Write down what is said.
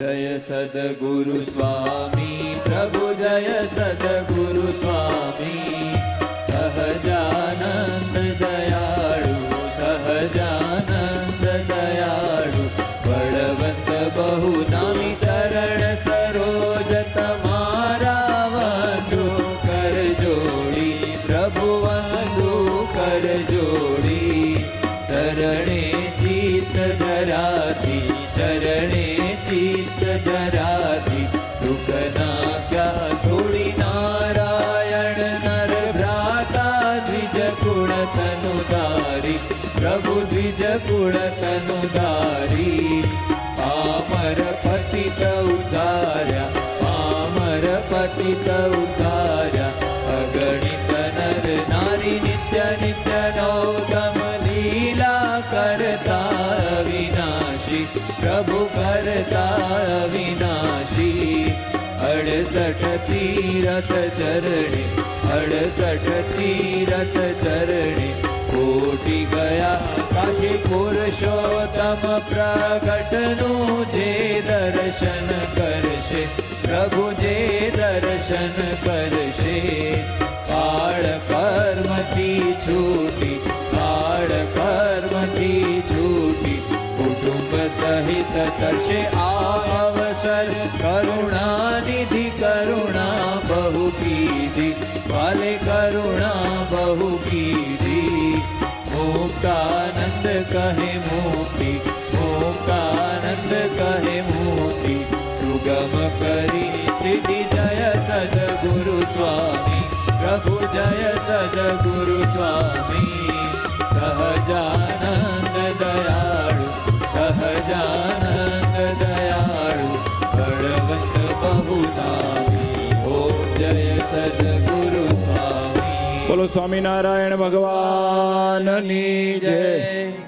જય સદગુરુ સ્વામી પ્રભુ જય સદગુરુ સ્વામી સહજાનંદ દયાળુ સહજાનંદ દયાળુ બળવંત બહુ નામી ચરણ સરોજ તમારા વંદુ કર જોડી પ્રભુ વંદુ કર જોડી ચરણે ચિત્ત ધરાતી ચરણે जराधिारायण नर भ्राताुण प्रभुधिज पुणी आमर पति तव धार आमर पति तौ धार अगणितनी नित्य नित्य વિનાશી પ્રભુ કરતા વિનાશી અડસઠ તીરથ ચરણે, અડસઠ તીરથ ચરણે. કોટી ગયા કાશી પુરુષોત્તમ પ્રગટનું જે દર્શન કરશે, પ્રભુ જે દર્શન કરશે. કાળ કર્મથી છૂટી કાળ કર્મથી છૂટી તરશે આ અવસર કરુણાનિધિ કરુણા બહુ કીધી ભલે કરુણા બહુ કીધી મુક્તાનંદ કહે મુક્તિ મુક્તાનંદ કહે મુક્તિ સુગમ કરી સિદ્ધિ જય સદગુરુ સ્વામી પ્રભુ જય સદગુરુ સ્વામી બોલો સ્વામિનારાયણ ભગવાનની જય